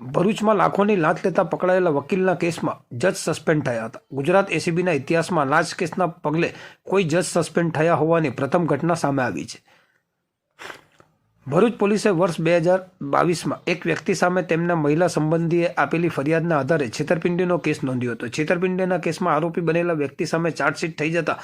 ભરૂચમાં લાખોની લાંચ લેતા પકડાયેલા વકીલના કેસમાં જજ સસ્પેન્ડ થયા હતા. ગુજરાત એસીબીના ઇતિહાસમાં લાંચ કેસના પગલે કોઈ જજ સસ્પેન્ડ થયા હોવાની પ્રથમ ઘટના સામે આવી છે. ભરૂચ પોલીસે વર્ષ બે હજાર બાવીસમાં એક વ્યક્તિ સામે તેમના મહિલા સંબંધીએ આપેલી ફરિયાદના આધારે છેતરપિંડીનો કેસ નોંધ્યો હતો. છેતરપિંડીના કેસમાં આરોપી બનેલા વ્યક્તિ સામે ચાર્જશીટ થઈ જતા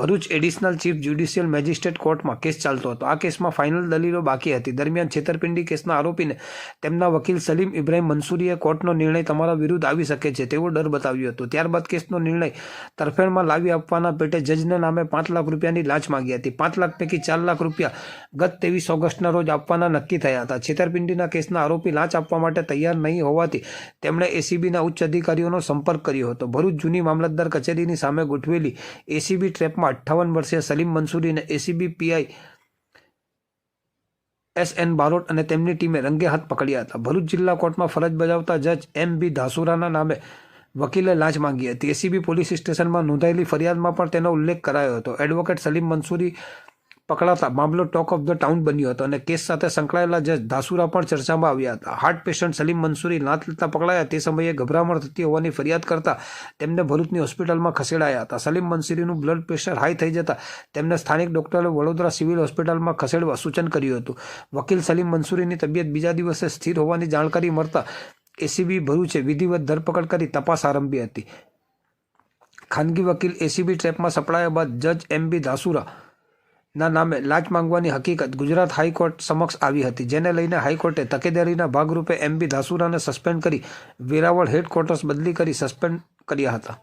Bharuch additional chief judicial magistrate કોર્ટમાં કેસ ચાલતો હતો. આ કેસમાં ફાઇનલ દલીલો બાકી હતી. દરમિયાન છેતરપિંડી કેસના આરોપીને તેમના વકીલ સલીમ ઇબ્રાહિમ મંસૂરીએ કોર્ટનો નિર્ણય તમારા વિરુદ્ધ આવી શકે છે તેવો ડર બતાવ્યો હતો. ત્યારબાદ કેસનો નિર્ણય તરફેણમાં લાવી આપવાના પેટે જજના નામે પાંચ લાખ રૂપિયાની લાંચ માંગી હતી. પાંચ લાખ પૈકી ચાર લાખ રૂપિયા ગત ત્રેવીસ ઓગસ્ટના રોજ આપવાના નક્કી થયા હતા. છેતરપિંડીના કેસના આરોપી લાંચ આપવા માટે તૈયાર નહીં હોવાથી તેમણે એસીબીના ઉચ્ચ અધિકારીઓનો સંપર્ક કર્યો હતો. ભરૂચ જૂની મામલતદાર કચેરીની સામે ગોઠવેલી એસીબી ટ્રેપમાં અઠ્ઠાવન વર્ષીય Salim મંસૂરીને ACB PI S N Barot અને તેમની ટીમે રંગે હાથ પકડ્યા હતા. ભરૂચ જિલ્લા કોર્ટમાં ફરજ બજાવતા જજ એમ બી ધાસુરાના નામે વકીલે લાંચ માંગી હતી. એસીબી પોલીસ સ્ટેશનમાં નોંધાયેલી ફરિયાદમાં પણ તેનો ઉલ્લેખ કરાયો હતો. એડવોકેટ સલીમ મંસૂરી પકડાતા મામલો ટોક ઓફ ધ ટાઉન બન્યો હતો અને કેસ સાથે સંકળાયેલા જજ ધાસુરા પણ ચર્ચામાં આવ્યા હતા. હાર્ટ પેશન્ટ સલીમ મંસૂરી લાંચ લેતા પકડાયા. તે સમયે ગભરામણ થતી હોવાની ફરિયાદ કરતા તેમને ભરૂચની હોસ્પિટલમાં ખસેડાયા હતા. સલીમ મંસૂરીનું બ્લડ પ્રેશર હાઈ થઈ જતા તેમને સ્થાનિક ડોક્ટરે વડોદરા સિવિલ હોસ્પિટલમાં ખસેડવા સૂચન કર્યું હતું. વકીલ સલીમ મંસૂરીની તબિયત બીજા દિવસે સ્થિર હોવાની જાણકારી મળતા એસીબી ભરૂચે વિધિવત ધરપકડ કરી તપાસ આરંભી હતી. ખાનગી વકીલ એસીબી ટ્રેપમાં સપડાયા બાદ જજ એમ બી ધાસુરા ના નામે લાંચ માંગવાની હકીકત ગુજરાત હાઈકોર્ટ સમક્ષ આવી હતી. જેને લઈને હાઈકોર્ટે તકેદારીના ભાગરૂપે એમ બી ધાસુરાને સસ્પેન્ડ કરી વેરાવળ હેડક્વાર્ટર્સ બદલી કરી સસ્પેન્ડ કર્યા હતા.